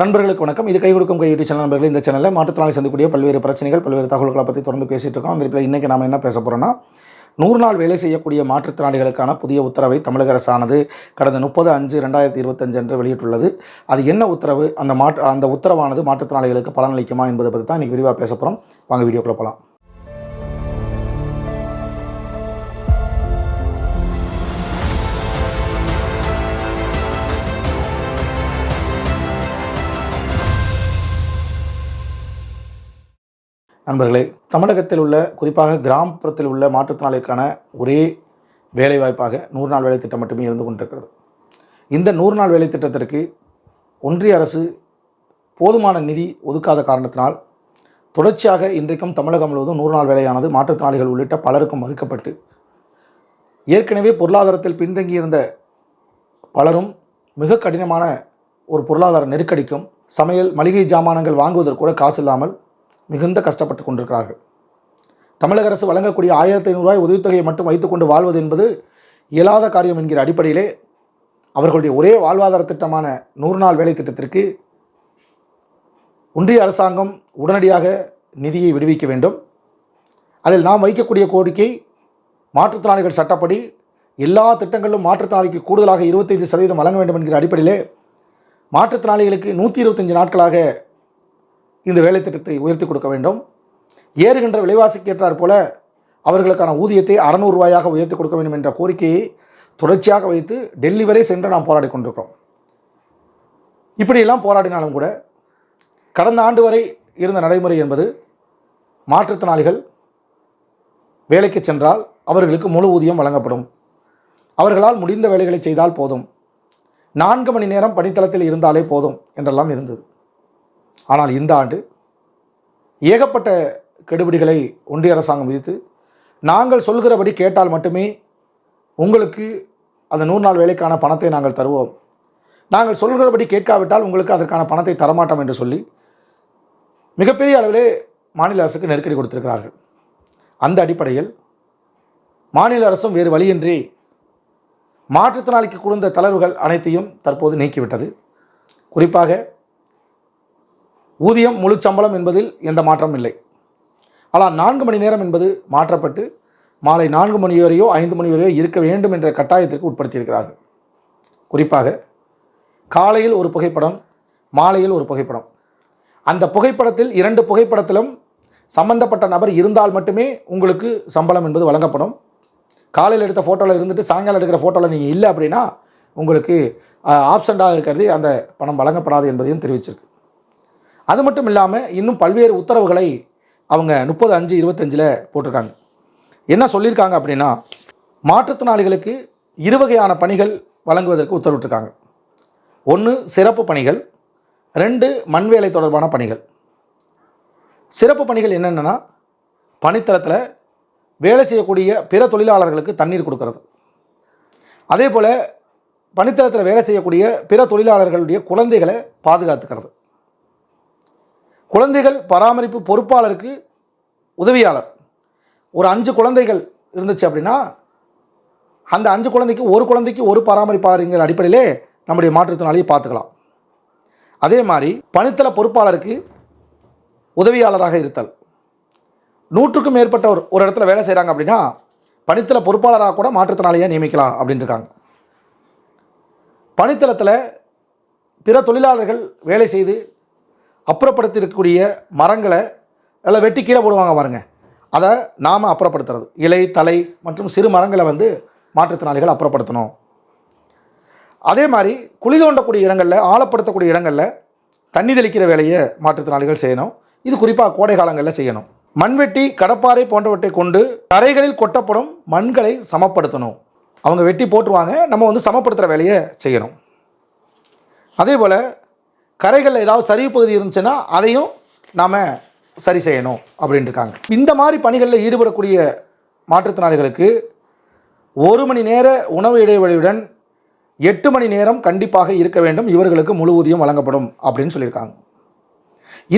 நண்பர்களுக்கு வணக்கம். இது கை கொடுக்கும் கை யூடியூப் சேனல் நண்பர்கள் இந்த சேனலில் மாற்றுத்திறனாளி சந்திக்கூடிய பல்வேறு பிரச்சனைகள் பல்வேறு தகவல்களை பற்றி தொடர்ந்து பேசிகிட்டு இருக்கோம். அந்த இப்போ இன்றைக்கி நாம் என்ன பேச போகிறோம்னா நூறு நாள் வேலை செய்யக்கூடிய மாற்றுத்திறனாளிகளுக்கான புதிய உத்தரவை தமிழக அரசானது கடந்த முப்பது அஞ்சு ரெண்டாயிரத்தி இருபத்தஞ்சு அன்று வெளியிட்டுள்ளது. அது என்ன உத்தரவு? அந்த மாற்று அந்த உத்தரவானது மாற்றுத்திறனாளிகளுக்கு பலனளிக்குமா என்பதை பற்றி தான் இன்றைக்கி விரிவாக பேச போகிறோம் வாங்க வீடியோக்குள்ளே போகலாம் நண்பர்களே தமிழகத்தில் உள்ள குறிப்பாக கிராமப்புறத்தில் உள்ள மாற்றுத்திறனாளிக்கான ஒரே வேலைவாய்ப்பாக நூறு நாள் வேலை திட்டம் மட்டுமே இருந்து கொண்டிருக்கிறது. இந்த நூறு நாள் வேலை திட்டத்திற்கு ஒன்றிய அரசு போதுமான நிதி ஒதுக்காத காரணத்தினால் தொடர்ச்சியாக இன்றைக்கும் தமிழகம் முழுவதும் நூறு நாள் வேலையானது மாற்றுத்திறனாளிகள் உள்ளிட்ட பலருக்கும் மறுக்கப்பட்டு ஏற்கனவே பொருளாதாரத்தில் பின்தங்கியிருந்த பலரும் மிக கடினமான ஒரு பொருளாதார நெருக்கடிக்கும் சமையல் மளிகை ஜாமானங்கள் வாங்குவதற்கு கூட காசு இல்லாமல் மிகுந்த கஷ்டப்பட்டு கொண்டிருக்கிறார்கள். தமிழக அரசு வழங்கக்கூடிய ஆயிரத்தி ஐநூறுரூவாய் உதவித்தொகையை மட்டும் வைத்துக்கொண்டு வாழ்வது என்பது இயலாத காரியம் என்கிற அடிப்படையிலே அவர்களுடைய ஒரே வாழ்வாதார திட்டமான நூறு நாள் வேலை திட்டத்திற்கு ஒன்றிய அரசாங்கம் உடனடியாக நிதியை விடுவிக்க வேண்டும். அதில் நாம் வைக்கக்கூடிய கோரிக்கை மாற்றுத்திறனாளிகள் சட்டப்படி எல்லா திட்டங்களிலும் மாற்றுத்திறனாளிக்கு கூடுதலாக இருபத்தைந்து சதவீதம் வழங்க வேண்டும் என்கிற அடிப்படையிலே மாற்றுத்திறனாளிகளுக்கு நூற்றி இருபத்தஞ்சு நாட்களாக இந்த வேலை திட்டத்தை உயர்த்தி கொடுக்க வேண்டும். ஏறுகின்ற விலைவாசிக்கு ஏற்றார் போல அவர்களுக்கான ஊதியத்தை அறநூறு ரூபாயாக உயர்த்தி கொடுக்க வேண்டும் என்ற கோரிக்கையை தொடர்ச்சியாக வைத்து டெல்லி வரை சென்று நாம் போராடி கொண்டிருக்கிறோம். இப்படியெல்லாம் போராடினாலும் கூட கடந்த ஆண்டு வரை இருந்த நடைமுறை என்பது மாற்றுத்திறனாளிகள் வேலைக்கு சென்றால் அவர்களுக்கு முழு ஊதியம் வழங்கப்படும். அவர்களால் முடிந்த வேலைகளை செய்தால் போதும். நான்கு மணி நேரம் பணித்தளத்தில் இருந்தாலே போதும் என்றெல்லாம் இருந்தது. ஆனால் இந்த ஆண்டு ஏகப்பட்ட கெடுபிடிகளை ஒன்றிய அரசாங்கம் விதித்து நாங்கள் சொல்கிறபடி கேட்டால் மட்டுமே உங்களுக்கு அந்த நூறு நாள் வேலைக்கான பணத்தை நாங்கள் தருவோம். நாங்கள் சொல்கிறபடி கேட்காவிட்டால் உங்களுக்கு அதற்கான பணத்தை தரமாட்டோம் என்று சொல்லி மிகப்பெரிய அளவிலே மாநில அரசுக்கு நெருக்கடி கொடுத்திருக்கிறார்கள். அந்த அடிப்படையில் மாநில அரசும் வேறு வழியின்றி மாற்றுத்திறனாளிக்கு கொடுத்த தளர்வுகள் அனைத்தையும் தற்போது நீக்கிவிட்டது. குறிப்பாக ஊதியம் முழு சம்பளம் என்பதில் எந்த மாற்றம் இல்லை. ஆனால் நான்கு மணி நேரம் என்பது மாற்றப்பட்டு மாலை நான்கு மணி வரையோ ஐந்து மணி வரையோ இருக்க வேண்டும் என்ற கட்டாயத்திற்கு உட்படுத்தியிருக்கிறார்கள். குறிப்பாக காலையில் ஒரு புகைப்படம் மாலையில் ஒரு புகைப்படம். அந்த புகைப்படத்தில் இரண்டு புகைப்படத்திலும் சம்பந்தப்பட்ட நபர் இருந்தால் மட்டுமே உங்களுக்கு சம்பளம் என்பது வழங்கப்படும். காலையில் எடுத்த ஃபோட்டோவில் இருந்துட்டு சாயங்காலம் எடுக்கிற ஃபோட்டோவில் நீங்கள் இல்லை அப்படின்னா உங்களுக்கு ஆப்சண்டாக இருக்கிறது அந்த பணம் வழங்கப்படாது என்பதையும் தெரிவிச்சிருக்கு. அது மட்டும் இல்லாமல் இன்னும் பல்வேறு உத்தரவுகளை அவங்க முப்பது அஞ்சு இருபத்தஞ்சில் போட்டிருக்காங்க. என்ன சொல்லியிருக்காங்க அப்படின்னா மாற்றுத்திறனாளிகளுக்கு இரு வகையான பணிகள் வழங்குவதற்கு உத்தரவிட்டிருக்காங்க. ஒன்று சிறப்பு பணிகள். ரெண்டு மண்வேலை தொடர்பான பணிகள். சிறப்பு பணிகள் என்னென்னா பணித்தளத்தில் வேலை செய்யக்கூடிய பிற தொழிலாளர்களுக்கு தண்ணீர் கொடுக்கறது. அதே போல் பணித்தளத்தில் வேலை செய்யக்கூடிய பிற தொழிலாளர்களுடைய குழந்தைகளை பாதுகாத்துக்கிறது. குழந்தைகள் பராமரிப்பு பொறுப்பாளருக்கு உதவியாளர். ஒரு அஞ்சு குழந்தைகள் இருந்துச்சு அப்படின்னா அந்த அஞ்சு குழந்தைக்கு ஒரு குழந்தைக்கு ஒரு பராமரிப்பாளருங்கிற அடிப்படையிலே நம்முடைய மாற்றுத்திறனாளியை பார்த்துக்கலாம். அதே மாதிரி பணித்தள பொறுப்பாளருக்கு உதவியாளராக இருத்தல். நூற்றுக்கும் மேற்பட்ட ஒரு ஒரு இடத்துல வேலை செய்கிறாங்க அப்படின்னா பணித்தள பொறுப்பாளராக கூட மாற்றுத்திறனாளியை நியமிக்கலாம் அப்படின்னு இருக்காங்க. பணித்தளத்தில் பிற தொழிலாளர்கள் வேலை செய்து அப்புறப்படுத்தி இருக்கக்கூடிய மரங்களை எல்லாம் வெட்டி கீழே போடுவாங்க பாருங்கள் அதை நாம் அப்புறப்படுத்துறது. இலை தலை மற்றும் சிறு மரங்களை வந்து மாற்றுத்திறனாளிகள் அப்புறப்படுத்தணும். அதே மாதிரி குழி தோண்டக்கூடிய இடங்களில் ஆழப்படுத்தக்கூடிய இடங்களில் தண்ணி தெளிக்கிற வேலையை மாற்றுத்திறனாளிகள் செய்யணும். இது குறிப்பாக கோடை காலங்களில் செய்யணும். மண்வெட்டி கடப்பாறை போன்றவற்றை கொண்டு தரைகளில் கொட்டப்படும் மண்களை சமப்படுத்தணும். அவங்க வெட்டி போட்டுருவாங்க. நம்ம வந்து சமப்படுத்துகிற வேலையை செய்யணும். அதே போல் கரைகளில் ஏதாவது சரிவு பகுதி இருந்துச்சுன்னா அதையும் நாம் சரி செய்யணும் அப்படின்ட்டு இருக்காங்க. இந்த மாதிரி பணிகளில் ஈடுபடக்கூடிய மாற்றுத்திறனாளிகளுக்கு ஒரு மணி நேர உணவு இடைவெளியுடன் எட்டு மணி நேரம் கண்டிப்பாக இருக்க வேண்டும். இவர்களுக்கு முழு ஊதியம் வழங்கப்படும் அப்படின்னு சொல்லியிருக்காங்க.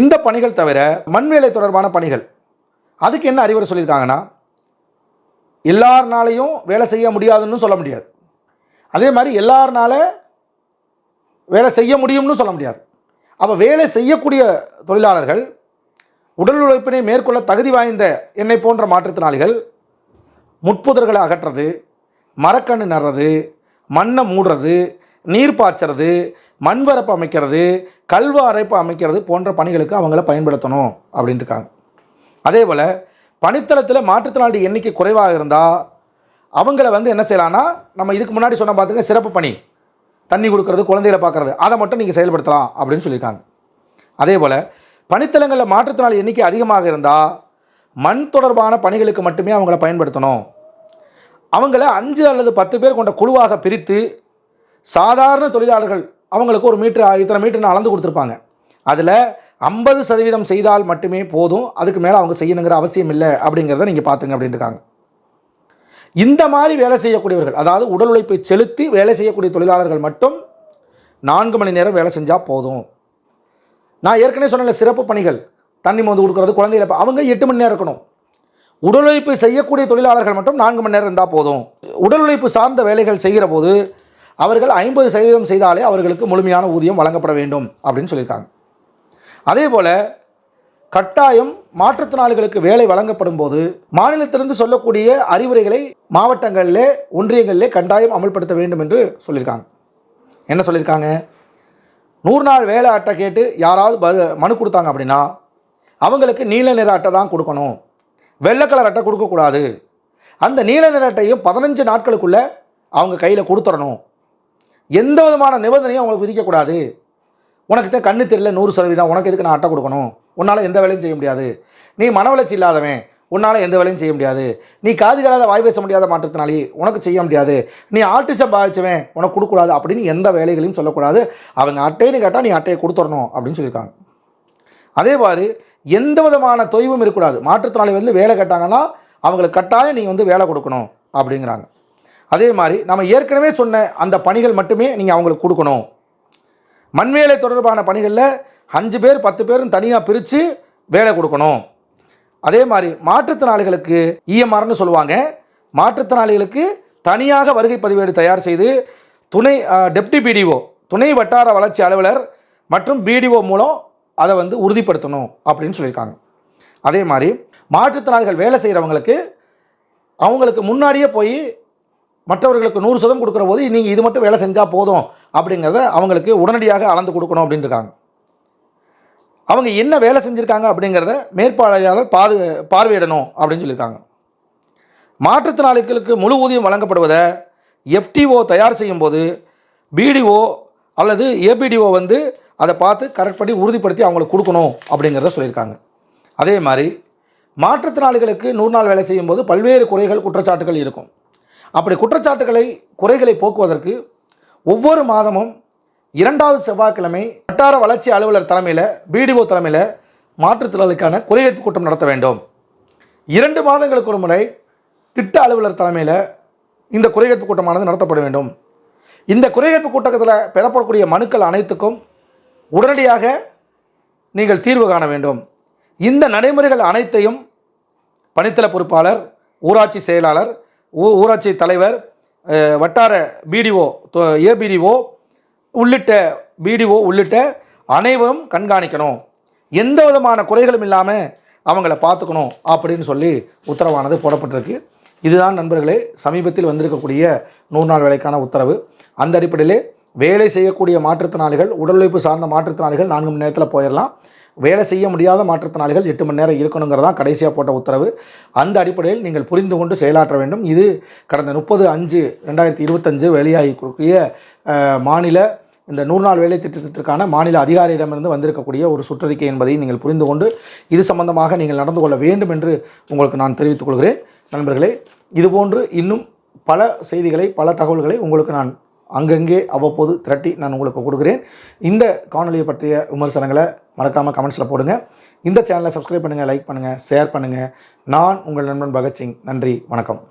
இந்த பணிகள் தவிர மண்வேலை தொடர்பான பணிகள் அதுக்கு என்ன அறிவுரை சொல்லியிருக்காங்கன்னா எல்லாருனாலையும் வேலை செய்ய முடியாதுன்னு சொல்ல முடியாது. அதே மாதிரி எல்லாருனால வேலை செய்ய முடியும்னு சொல்ல முடியாது. அப்போ வேலை செய்யக்கூடிய தொழிலாளர்கள் உடல் உழைப்பினை மேற்கொள்ள தகுதி வாய்ந்த என்னை போன்ற மாற்றுத்திறனாளிகள் முட்புதர்களை அகற்றுறது மரக்கன்று நடுறது மண்ணை மூடுறது நீர் பாய்ச்சறது மண்வரப்பு அமைக்கிறது கல்வா அரைப்பு அமைக்கிறது போன்ற பணிகளுக்கு அவங்கள பயன்படுத்தணும் அப்படின்ட்டு இருக்காங்க. அதே போல் பணித்தளத்தில் மாற்றுத்திறனாளி எண்ணிக்கை குறைவாக இருந்தால் அவங்கள வந்து என்ன செய்யலான்னா நம்ம இதுக்கு முன்னாடி சொன்ன பார்த்துங்க சிறப்பு பணி. தண்ணி கொடுக்கறது குழந்தைகளை பார்க்குறது அதை மட்டும் நீங்கள் செயல்படுத்தலாம் அப்படின்னு சொல்லியிருக்காங்க அதே போல் பணித்தளங்களில் மாற்றுத்திறனாளி எண்ணிக்கை அதிகமாக இருந்தால் மண் தொடர்பான பணிகளுக்கு மட்டுமே அவங்கள பயன்படுத்தணும். அவங்கள அஞ்சு அல்லது பத்து பேர் கொண்ட குழுவாக பிரித்து சாதாரண தொழிலாளர்கள் அவங்களுக்கு ஒரு மீட்டர் இத்தனை மீட்டர்னு அளந்து கொடுத்துருப்பாங்க. அதில் ஐம்பது சதவீதம் செய்தால் மட்டுமே போதும் அதுக்கு மேலே அவங்க செய்யணுங்கிற அவசியம் இல்லை அப்படிங்கிறத நீங்கள் பார்த்துங்க அப்படின்ட்டுருக்காங்க இந்த மாதிரி வேலை செய்யக்கூடியவர்கள் அதாவது உடல் உழைப்பை செலுத்தி வேலை செய்யக்கூடிய தொழிலாளர்கள் மட்டும் நான்கு மணி நேரம் வேலை செஞ்சால் போதும். நான் ஏற்கனவே சொன்ன சிறப்பு பணிகள் தண்ணி மோந்து கொடுக்குறது குழந்தைகளை அவங்க எட்டு மணி நேரம் இருக்கணும். உடல் உழைப்பு செய்யக்கூடிய தொழிலாளர்கள் மட்டும் நான்கு மணி நேரம் இருந்தால் போதும். உடல் உழைப்பு சார்ந்த வேலைகள் செய்கிற போது அவர்கள் ஐம்பது சதவீதம் செய்தாலே அவர்களுக்கு முழுமையான ஊதியம் வழங்கப்பட வேண்டும் அப்படின்னு சொல்லியிருக்காங்க. அதே போல் கட்டாயம் மாற்றுத்திறனாளிகளுக்கு வேலை வழங்கப்படும் போது மாநிலத்திலிருந்து சொல்லக்கூடிய அறிவுரைகளை மாவட்டங்களிலே ஒன்றியங்களிலே கட்டாயம் அமல்படுத்த வேண்டும் என்று சொல்லியிருக்காங்க. என்ன சொல்லியிருக்காங்க? நூறு நாள் வேலை அட்டை கேட்டு யாராவது மனு கொடுத்தாங்க அப்படின்னா அவங்களுக்கு நீல நிற அட்டை தான் கொடுக்கணும். வெள்ளை கலர் அட்டை கொடுக்கக்கூடாது. அந்த நீல நிற அட்டையும் பதினஞ்சு நாட்களுக்குள்ளே அவங்க கையில் கொடுத்துடணும். எந்த விதமான நிபந்தனையும் அவங்களுக்கு விதிக்கக்கூடாது. உனக்கு தான் கண்ணு தெரியல நூறு சதவீதம். உனக்கு எதுக்கு நான் அட்டை கொடுக்கணும்? உன்னால் எந்த வேலையும் செய்ய முடியாது. நீ மன வளர்ச்சி இல்லாதவன் உன்னால் எந்த வேலையும் செய்ய முடியாது. நீ காது கேளாத வாய் பேச முடியாத மாற்றத்தினாலே உனக்கு செய்ய முடியாது. நீ ஆர்டிசம் பாதிச்சவன் உனக்கு கொடுக்கூடாது அப்படின்னு எந்த வேலைகளையும் சொல்லக்கூடாது. அவங்க அட்டைன்னு கேட்டால் நீ அட்டையை கொடுத்துடணும் அப்படின்னு சொல்லியிருக்காங்க. அதே மாதிரி எந்த விதமான தொய்வும் இருக்கக்கூடாது. மாற்றுத்திறனாளி வந்து வேலை கேட்டாங்கன்னா அவங்களுக்கு கட்டாயம் நீங்கள் வந்து வேலை கொடுக்கணும் அப்படிங்கிறாங்க. அதே மாதிரி நம்ம ஏற்கனவே சொன்ன அந்த பணிகள் மட்டுமே நீங்கள் அவங்களுக்கு கொடுக்கணும். மண்வேலை தொடர்பான பணிகளில் அஞ்சு பேர் பத்து பேரும் தனியாக பிரித்து வேலை கொடுக்கணும். அதே மாதிரி மாற்றுத்திறனாளிகளுக்கு இஎம்ஆர்னு சொல்லுவாங்க. மாற்றுத்திறனாளிகளுக்கு தனியாக வருகை பதிவேடு தயார் செய்து துணை டெப்டி பிடிஓ துணை வட்டார வளர்ச்சி அலுவலர் மற்றும் பிடிஓ மூலம் அதை வந்து உறுதிப்படுத்தணும் அப்படின்னு சொல்லியிருக்காங்க. அதே மாதிரி மாற்றுத்திறனாளிகள் வேலை செய்கிறவங்களுக்கு அவங்களுக்கு முன்னாடியே போய் மற்றவர்களுக்கு நூறு சதம் கொடுக்குற போது நீங்கள் இது மட்டும் வேலை செஞ்சால் போதும் அப்படிங்கிறத அவங்களுக்கு உடனடியாக அளந்து கொடுக்கணும் அப்படின்னு இருக்காங்க. அவங்க என்ன வேலை செஞ்சுருக்காங்க அப்படிங்கிறத மேற்பார்வையாளர் பாது பார்வையிடணும் அப்படின்னு சொல்லியிருக்காங்க. மாற்றுத்திறனாளிகளுக்கு முழு ஊதியம் வழங்கப்படுவதை எஃப்டிஓ தயார் செய்யும்போது பிடிஓ அல்லது ஏபிடிஓ வந்து அதை பார்த்து கரெக்ட் பண்ணி உறுதிப்படுத்தி அவங்களுக்கு கொடுக்கணும் அப்படிங்கிறத சொல்லியிருக்காங்க. அதே மாதிரி மாற்றுத்திறனாளிகளுக்கு நூறு நாள் வேலை செய்யும்போது பல்வேறு குறைகள் குற்றச்சாட்டுகள் இருக்கும். அப்படி குற்றச்சாட்டுகளை குறைகளை போக்குவதற்கு ஒவ்வொரு மாதமும் இரண்டாவது செவ்வாய்க்கிழமை வட்டார வளர்ச்சி அலுவலர் தலைமையில் பிடிஓ தலைமையில் மாற்றுத்திறனாளிக்கான குறைகேட்பு கூட்டம் நடத்த வேண்டும். இரண்டு மாதங்களுக்கு ஒரு முறை திட்ட அலுவலர் தலைமையில் இந்த குறைகேட்பு கூட்டமானது நடத்தப்பட வேண்டும். இந்த குறைகேட்பு கூட்டத்தில் பெறப்படக்கூடிய மனுக்கள் அனைத்துக்கும் உடனடியாக நீங்கள் தீர்வு காண வேண்டும். இந்த நடைமுறைகள் அனைத்தையும் பணித்தள பொறுப்பாளர் ஊராட்சி செயலாளர் ஊ- ஊராட்சி தலைவர் வட்டார பிடிஓ ஏபிடிஓ உள்ளிட்ட பிடிஓ உள்ளிட்ட அனைவரும் கண்காணிக்கணும். எந்த விதமான குறைகளும் இல்லாமல் அவங்கள பார்த்துக்கணும் அப்படின்னு சொல்லி உத்தரவானது போடப்பட்டிருக்கு. இதுதான் நண்பர்களே சமீபத்தில் வந்திருக்கக்கூடிய நூறு நாள் வேலைக்கான உத்தரவு. அந்த அடிப்படையிலே வேலை செய்யக்கூடிய மாற்றுத்திறனாளிகள் உடல் உழைப்பு சார்ந்த மாற்றுத்திறனாளிகள் நான்கு மணி நேரத்தில் போயிடலாம் வேலை செய்ய முடியாத மாற்றுத்திறனாளிகள் எட்டு மணி நேரம் இருக்கணுங்கிறதான் கடைசியாக போட்ட உத்தரவு. அந்த அடிப்படையில் நீங்கள் புரிந்து கொண்டு செயலாற்ற வேண்டும். இது கடந்த முப்பது அஞ்சு ரெண்டாயிரத்தி இருபத்தஞ்சு வெளியாகி கூடிய மாநில இந்த நூறு நாள் வேலை திட்டத்திற்கான மாநில அதிகாரியிடமிருந்து வந்திருக்கக்கூடிய ஒரு சுற்றறிக்கை என்பதை நீங்கள் புரிந்து கொண்டு இது சம்பந்தமாக நீங்கள் நடந்து கொள்ள வேண்டும் என்று உங்களுக்கு நான் தெரிவித்துக் கொள்கிறேன். நண்பர்களே இதுபோன்று இன்னும் பல செய்திகளை பல தகவல்களை உங்களுக்கு நான் அங்கங்கே அவ்வப்போது திரட்டி நான் உங்களுக்கு கொடுக்குறேன். இந்த காணொலியை பற்றிய விமர்சனங்களை மறக்காமல் கமெண்ட்ஸில் போடுங்க. இந்த சேனலை சப்ஸ்கிரைப் பண்ணுங்கள் லைக் பண்ணுங்கள் ஷேர் பண்ணுங்கள் நான் உங்கள் நண்பன் பகத்சிங். நன்றி வணக்கம்.